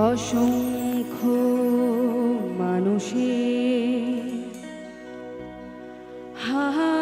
অসংখ্য মানুষে হা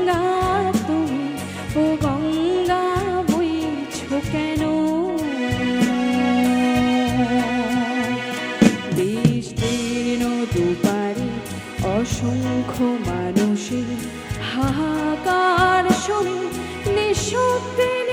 হাহাকার শুনে নিঃশব্দে